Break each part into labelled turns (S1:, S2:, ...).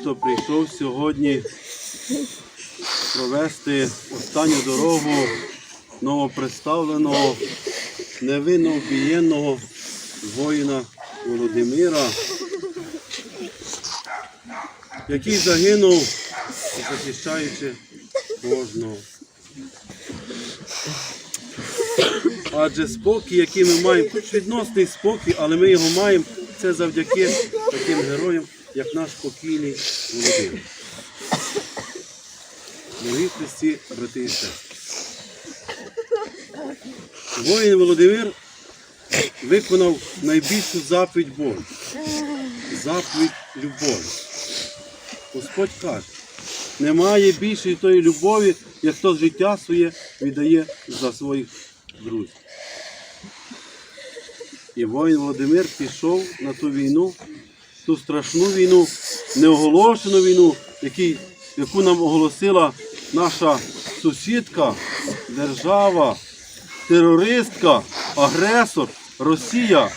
S1: хто прийшов сьогодні провести останню дорогу новопредставленого, невинно вбієнного воїна Володимира, який загинув, захищаючи кожного. Адже спокій, який ми маємо, хоч відносний спокій, але ми його маємо, це завдяки таким героям, як наш покійний Володимир. Дорогі Христі, брати і сестри. Воїн Володимир виконав найбільшу заповідь Божу. Заповідь любові. Господь каже, немає більшої тої любові, як хто життя своє віддає за своїх друзів. І воїн Володимир пішов на ту війну, ту страшну війну, неоголошену війну, яку нам оголосила наша сусідка, держава, терористка, агресор, Росія,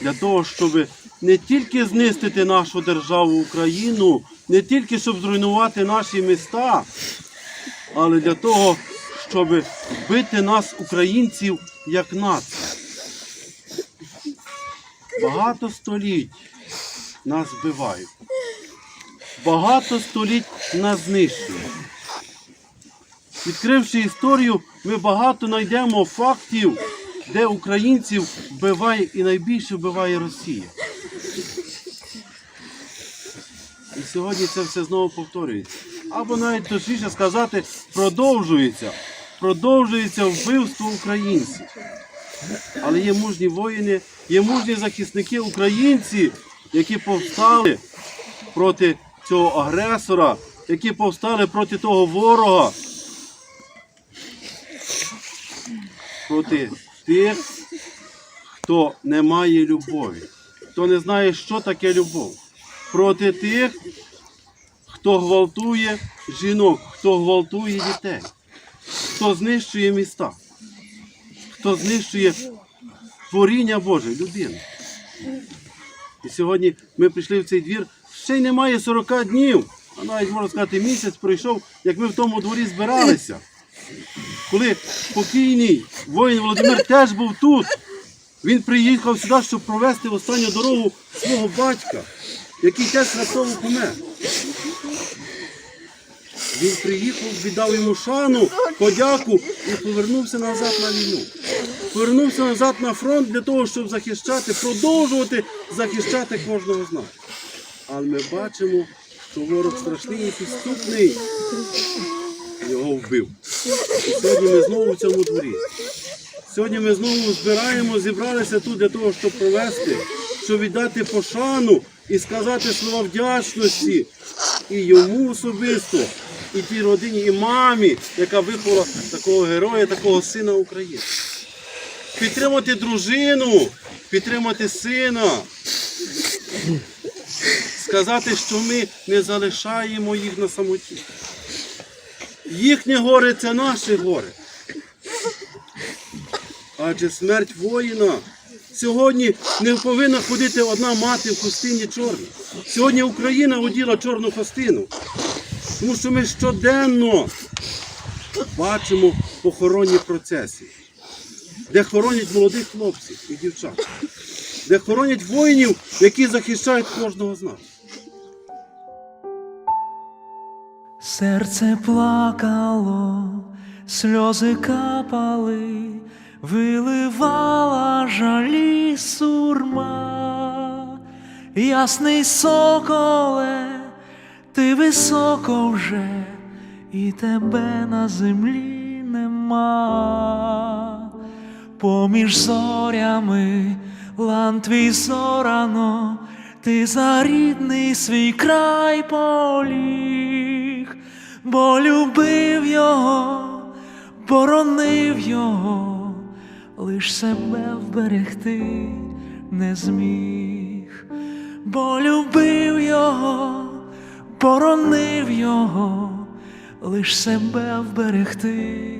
S1: для того, щоб не тільки знистити нашу державу Україну, не тільки щоб зруйнувати наші міста, але для того, щоб вбити нас, українців, як націю. Багато століть нас вбивають. Багато століть нас знищують. Відкривши історію, ми багато знайдемо фактів, де українців вбиває і найбільше вбиває Росія. І сьогодні це все знову повторюється. Або навіть точніше сказати, продовжується. Продовжується вбивство українців. Але є мужні воїни, є мужні захисники українці, які повстали проти цього агресора, які повстали проти того ворога, проти тих, хто не має любові, хто не знає, що таке любов, проти тих, хто гвалтує жінок, хто гвалтує дітей, хто знищує міста, хто знищує творіння Боже, людину. І сьогодні ми прийшли в цей двір, ще й немає 40 днів, а навіть можна сказати, місяць пройшов, як ми в тому дворі збиралися. Коли покійний воїн Володимир теж був тут, він приїхав сюди, щоб провести останню дорогу свого батька, який теж раптово помер. Він приїхав, віддав йому шану, подяку і повернувся назад на війну. Повернувся назад на фронт для того, щоб захищати, продовжувати захищати кожного з нас. Але ми бачимо, що ворог страшний і підступний його вбив. І сьогодні ми знову в цьому дворі. Сьогодні ми знову збираємо, зібралися тут для того, щоб провести, щоб віддати пошану і сказати слова вдячності і йому особисто, і тій родині, і мамі, яка виховала такого героя, такого сина України. Підтримати дружину, підтримати сина. Сказати, що ми не залишаємо їх на самоті. Їхнє горе це наше горе. Адже смерть воїна сьогодні не повинна ходити одна мати в хустині чорній. Сьогодні Україна оділа чорну хустину. Тому що ми щоденно бачимо похоронні процеси, де хоронять молодих хлопців і дівчат, де хоронять воїнів, які захищають кожного з нас.
S2: Серце плакало, сльози капали, виливала жалі сурма, ясний соколе, ти високо вже, і тебе на землі нема. Поміж зорями лан твій зорано, ти за рідний свій край поліг, бо любив його, боронив його, лиш себе вберегти не зміг, бо любив його, боронив його, лиш себе вберегти.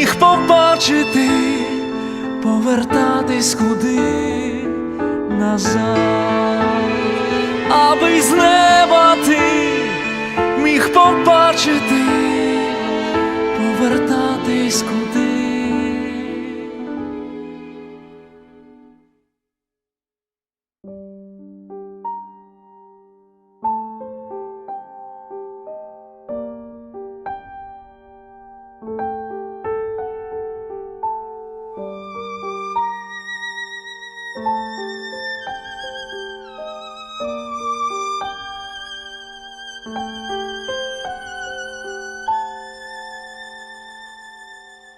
S2: міг побачити, повертатись куди назад, аби з неба ти міг побачити, повертатись куди.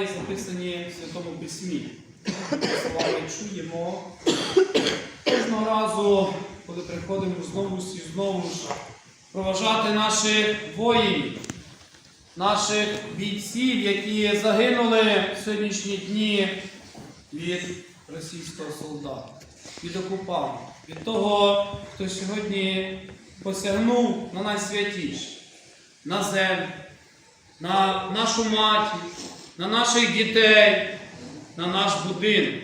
S3: Є записані в Святому Письмі. Слова чуємо кожного разу, коли приходимо знову і знову ж проважати наших воїнів, наших бійців, які загинули в сьогоднішні дні від російського солдата, від окупанта, від того, хто сьогодні посягнув на найсвятіше, на землю на нашу матір, на наших дітей, на наш будинок,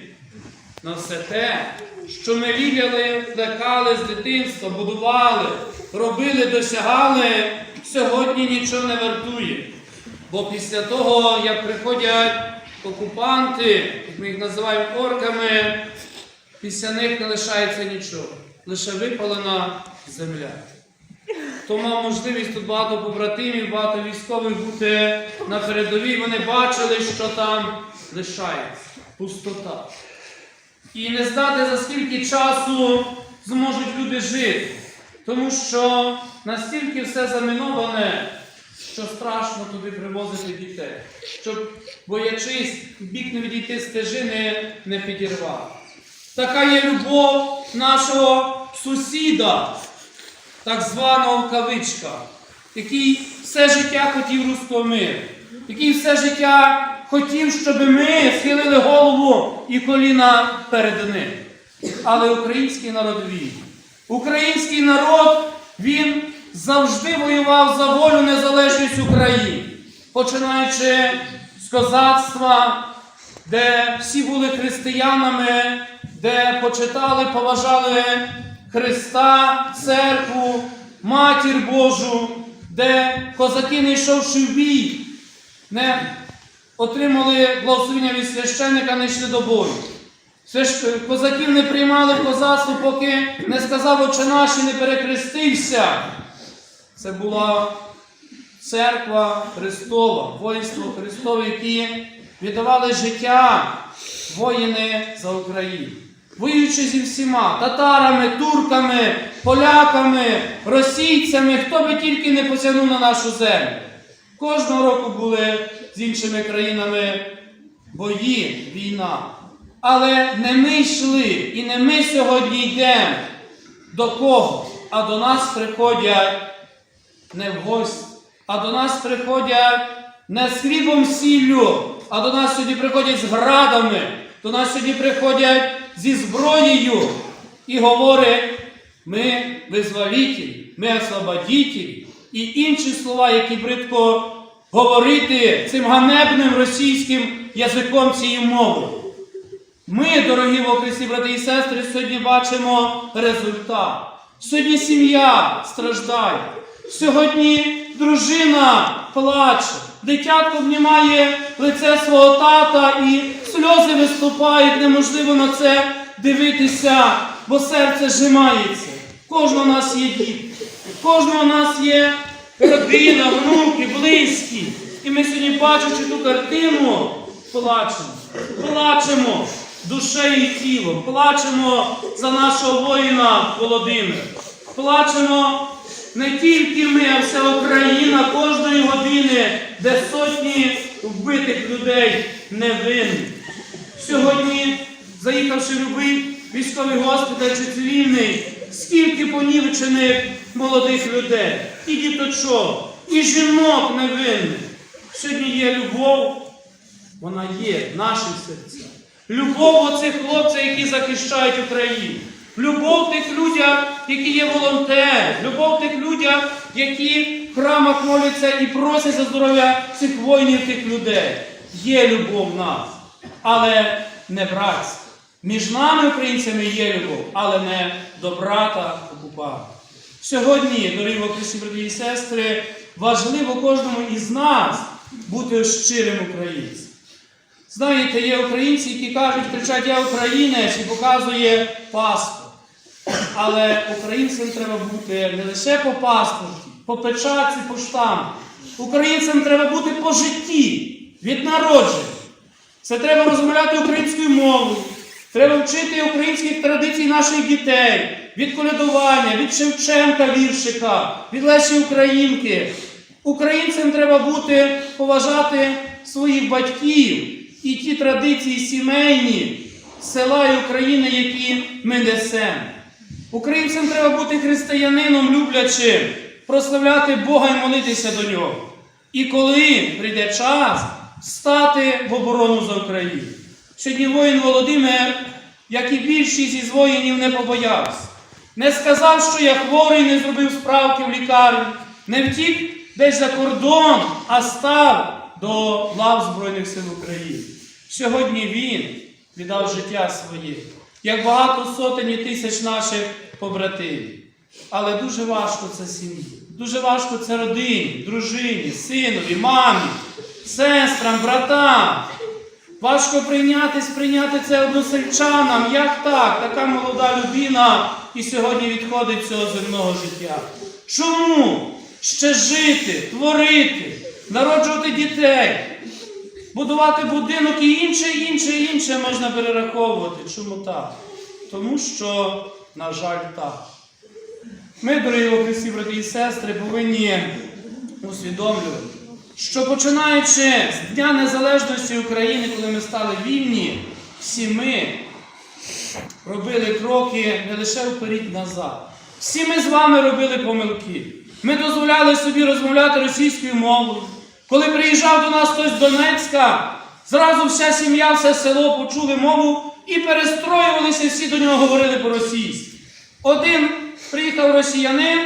S3: на все те, що ми віряли, плекали з дитинства, будували, робили, досягали, сьогодні нічого не вартує. Бо після того, як приходять окупанти, ми їх називаємо орками, після них не лишається нічого, лише випалена земля. Хто мав можливість тут багато побратимів, багато військових бути на передовій, вони бачили, що там лишається. Пустота. І не знати, за скільки часу зможуть люди жити, тому що настільки все заміноване, що страшно туди привозити дітей, щоб, боячись, бік не відійти стежини, не підірвати. Така є любов нашого сусіда так званого в кавичках, який все життя хотів руського миру, який все життя хотів, щоб ми схилили голову і коліна перед ним. Але український народ вільний. Український народ, він завжди воював за волю незалежність України, починаючи з козацтва, де всі були християнами, де почитали, поважали Христа, церкву, матір Божу, де козаки, не йшовши в бій, не отримали благословення від священника, не йшли до бою. Козаків не приймали козацтво, поки не сказав «Отче наш» і не перекрестився. Це була церква Христова, воїнство Христове, які віддавали життя воїни за Україну. Воюючи зі всіма татарами, турками, поляками, російцями, хто би тільки не посягнув на нашу землю. Кожного року були з іншими країнами бої, війна. Але не ми йшли і не ми сьогодні йдемо до кого, а до нас приходять не в гості, а до нас приходять не з хлібом сіллю, а до нас сьогодні приходять з градами, до нас сьогодні приходять зі зброєю і говорять, ми визволителі, ми освободителі і інші слова, які бридко говорити цим ганебним російським язиком цією мовою. Ми, дорогі во Христі, брати і сестри, сьогодні бачимо результат. Сьогодні сім'я страждає. Сьогодні дружина плаче. Дитятко обнімає лице свого тата і сльози виступають. Неможливо на це дивитися, бо серце зжимається. Кожного нас є діти, кожного нас є родина, внуки, близькі. І ми сьогодні, бачачи ту картину, плачемо. Плачемо душею і тілом, плачемо за нашого воїна Володимира. Плачемо не тільки ми, а вся Україна кожної години, де сотні вбитих людей невинні. Сьогодні, заїхавши в любий військовий госпіталь чи цивільний, скільки понівечених молодих людей, і діточок, і жінок невинних. Сьогодні є любов, вона є в наших серцях. Любов оцих хлопців, які захищають Україну. Любов тих людях, які є волонтери, любов тих людях, які в храмах моляться і просять за здоров'я цих воїнів, тих людей. Є любов в нас, але не братська. Між нами, українцями, є любов, але не до брата окупанта. Сьогодні, дорогі во брати і сестри, важливо кожному із нас бути щирим українцем. Знаєте, є українці, які кажуть, кричать Я українець і показує паспорт. Але українцям треба бути не лише по паспорті, по печатці, по штампу. Українцям треба бути по житті, від народження. Це треба розмовляти українською мовою. Треба вчити українських традицій наших дітей, від колядування, від Шевченка віршика, від Лесі Українки. Українцям треба бути поважати своїх батьків і ті традиції сімейні села і України, які ми несемо. Українцям треба бути християнином люблячим, прославляти Бога і молитися до нього. І коли прийде час стати в оборону за Україну. Сьогодні воїн Володимир, як і більшість із воїнів, не побоявся. Не сказав, що я хворий, не зробив справки в лікарні, не втік десь за кордон, а став до лав Збройних сил України. Сьогодні він віддав життя своє, як багато сотень і тисяч наших побратимів. Але дуже важко це сім'ї, дуже важко це родині, дружині, синові, мамі, сестрам, братам. Важко прийняти, сприйняти це односельчанам. Як так? Така молода людина і сьогодні відходить цього земного життя. Чому ще жити, творити, народжувати дітей, будувати будинок і інше, інше, інше можна перераховувати? Чому так? Тому що, на жаль, так. Ми, дорогі Христі, брати і сестри, повинні усвідомлювати, що починаючи з Дня Незалежності України, коли ми стали вільні, всі ми робили кроки не лише вперед назад. Всі ми з вами робили помилки. Ми дозволяли собі розмовляти російською мовою. Коли приїжджав до нас хтось з Донецька, зразу вся сім'я, все село почули мову і перестроювалися, всі до нього говорили по-російськи. Один приїхав росіянин,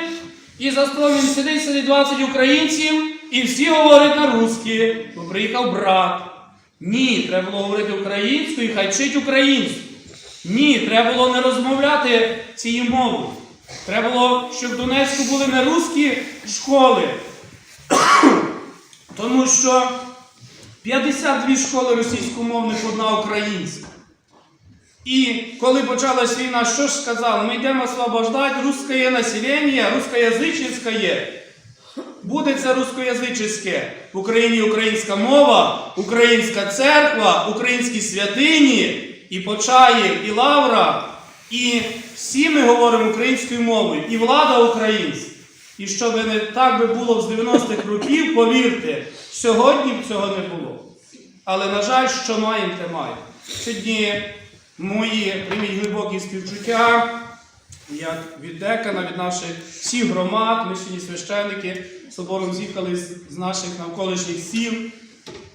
S3: і за столом сидить, сидить 20 українців, і всі говорять на русські, бо приїхав брат. Ні, треба було говорити українською, хай вчить українську. Ні, треба було не розмовляти цією мовою. Треба було, щоб в Донецьку були не русські школи, тому що 52 школи російськомовних, одна українська. І коли почалась війна, що ж сказали? Ми йдемо освобождати русське населення, русскоязичне. Буде це русскоязичне. В Україні українська мова, українська церква, українські святині, і Почаїв, і Лавра, і всі ми говоримо українською мовою, і влада українська. І щоб не так би було з 90-х років, повірте, сьогодні б цього не було. Але, на жаль, що маємо, те маємо. Сьогодні мої прийміть глибокі співчуття, як від декана, від наших всіх громад, ми сьогодні священники собором з'їхали з наших навколишніх сіл.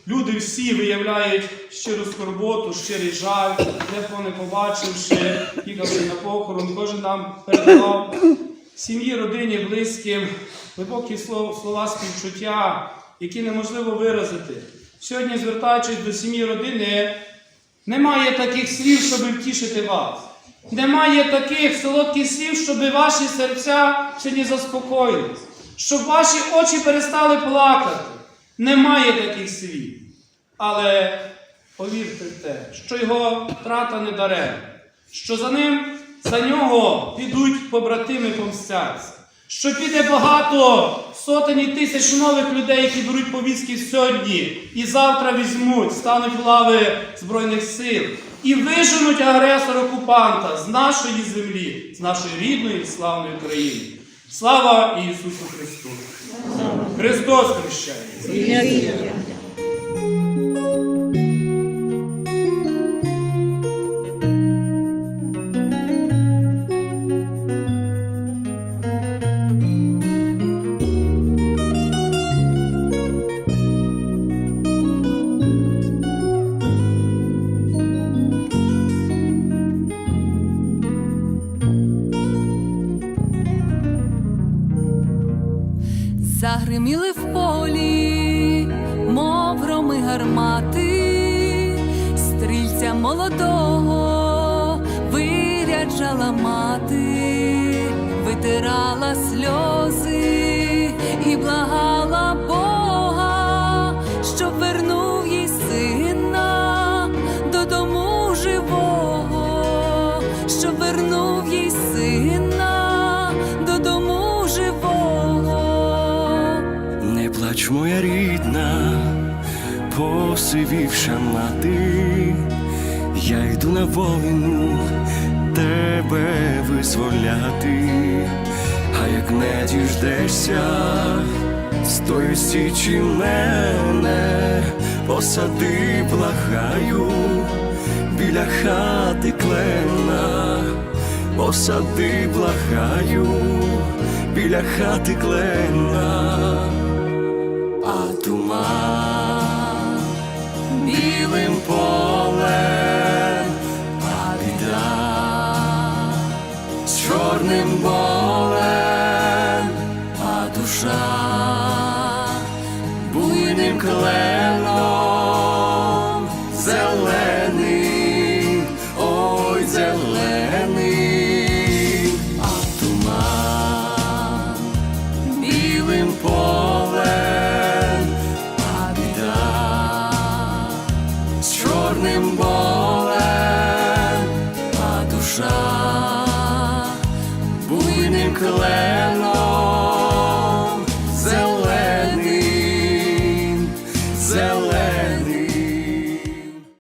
S3: Люди всі виявляють щиру скорботу, щирий жаль, дехто не побачивши, їхавши на похорон, кожен нам передавав сім'ї, родині, близьким, глибокі слова, співчуття, які неможливо виразити. Сьогодні, звертаючись до сім'ї родини, немає таких слів, щоб втішити вас. Немає таких солодких слів, щоб ваші серця сьогодні заспокоїлись, щоб ваші очі перестали плакати. Немає таких слів. Але повірте в те, що його втрата не даремна, що за ним, за нього підуть побратими помстяться, що піде багато сотень і тисяч нових людей, які беруть повістки сьогодні і завтра візьмуть, стануть в лави Збройних сил і виженуть агресора-окупанта з нашої землі, з нашої рідної славної країни. Слава Ісусу Христу! Христос хрещає!
S4: Гармати, стрільця молодого виряджала мати, витирала сльози і благала
S5: посивівша мати, я йду на війну тебе визволяти, а як не діждешся, з тої січі мене посади, благаю, біля хати клена, посади, благаю, біля хати клена, а туман білим полем, а біда з чорним болем, а душа буйним кленом,